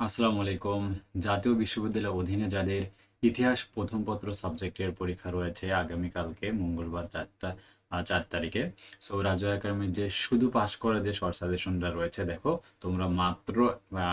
আসসালামু আলাইকুম। জাতীয় বিশ্ববিদ্যালয়ের অধীনে যাদের ইতিহাস প্রথম পত্র সাবজেক্টের পরীক্ষা রয়েছে আগামীকালকে, মঙ্গলবার চারটা চার তারিখে। সো রাজু একাডেমির যে শুধু পাশ করা যে শর্ট সাজেশনটা রয়েছে, দেখো, তোমরা মাত্র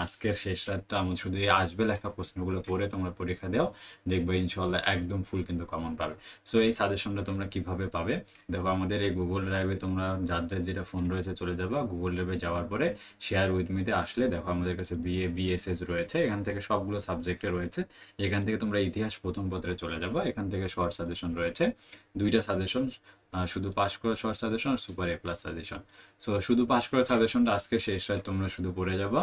আজকের শেষ রাতটা আমাদের শুধু এই আসবে লেখা প্রশ্নগুলো পড়ে তোমরা পরীক্ষা দাও, দেখবে ইনশাল্লাহ একদম ফুল কিন্তু কমন পাবে। সো এই সাজেশনটা তোমরা কীভাবে পাবে? দেখো, আমাদের এই গুগল ড্রাইভে তোমরা যার যার যেটা ফোন রয়েছে চলে যাবা গুগল ড্রাইভে যাওয়ার পরে শেয়ার উইথ মিতে আসলে দেখো আমাদের কাছে বিএ বিএসএস রয়েছে, এখান থেকে সবগুলো সাবজেক্টে রয়েছে, এখান থেকে তোমরা ইতিহাস প্রথম পত্রে চলে যাব। এখান থেকে শর্ট সাজেশন রয়েছে। দুইটা সাজেশন শুধু পাস করা short suggestion super A plus suggestion so শুধু পাস করা সাজেশনটা আজকে শেষ হয়, তোমরা শুধু পড়ে যাবা।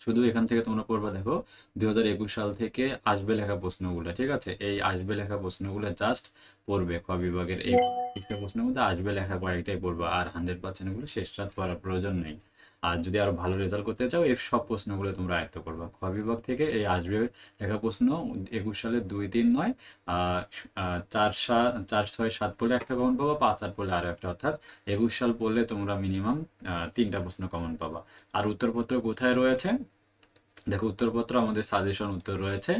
শুধু এখান থেকে তোমরা পড়বা, দেখো, দুই হাজার একুশ সাল থেকে আসবে লেখা প্রশ্নগুলো, ঠিক আছে? এই আসবে লেখা প্রশ্নগুলো জাস্ট পড়বে ক বিভাগের এই একটা প্রশ্নের মধ্যে আসবে লেখা কয়েকটাই পড়বা, আর হান্ড্রেড পার্সেন্ট এগুলো শেষ রাত পড়ার প্রয়োজন নেই। আর যদি আরও ভালো রেজাল্ট করতে চাও, এই সব প্রশ্নগুলো তোমরা আয়ত্ত করবা। খ বিভাগ থেকে এই আসবে লেখা প্রশ্ন, একুশ সালে দুই তিন নয় চার সাত চার ছয় সাত পড়লে একটা কমন পাবা, পাঁচ আট পড়লে আরও একটা, অর্থাৎ একুশ সাল পড়লে তোমরা মিনিমাম তিনটা প্রশ্ন কমন পাবা। আর উত্তরপত্র কোথায় রয়েছে? দেখো উত্তরপত্র আমাদের সাজেশন উত্তর রয়েছে।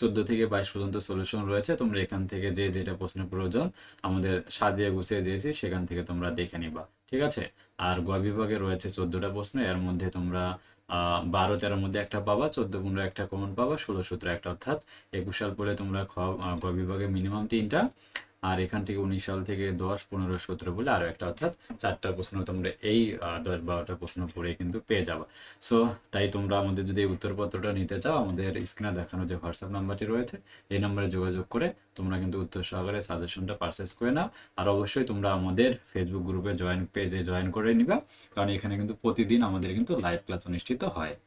চোদ্দ থেকে বাইশ পর্যন্ত সলিউশন রয়েছে। তোমরা এখান থেকে যে যেটা প্রশ্নের প্রয়োজন আমাদের সাজিয়ে গুছিয়ে দিয়েছি, সেখান থেকে তোমরা দেখে নিবা। ঠিক আছে? আর গ বিভাগে রয়েছে চোদ্দটা প্রশ্ন। এর মধ্যে তোমরা বারো তেরোর মধ্যে একটা পাবা, চোদ্দ পনেরো একটা কমন পাবা, ষোলো সতেরো একটা অর্থাৎ একুশ সাল পরে তোমরা খ বিভাগে মিনিমাম তিনটা। আর এখান থেকে উনিশ সাল থেকে দশ, পনেরো, সতেরো বলে আরও একটা অর্থাৎ চারটা প্রশ্ন তোমরা এই দশ, বারোটা প্রশ্ন পড়ে কিন্তু পেয়ে যাবা। সো তাই তোমরা আমাদের যদি উত্তরপত্রটা নিতে চাও, আমাদের স্ক্রিনে দেখানো যে হোয়াটসঅ্যাপ নাম্বারটি রয়েছে, এই নম্বরে যোগাযোগ করে তোমরা কিন্তু উত্তর সহকারে সাজেশনটা পারচেস করে নাও। আর অবশ্যই তোমরা আমাদের ফেসবুক গ্রুপে জয়েন পেজে জয়েন করে নিবা, কারণ এখানে কিন্তু প্রতিদিন আমাদের কিন্তু লাইভ ক্লাস অনুষ্ঠিত হয়।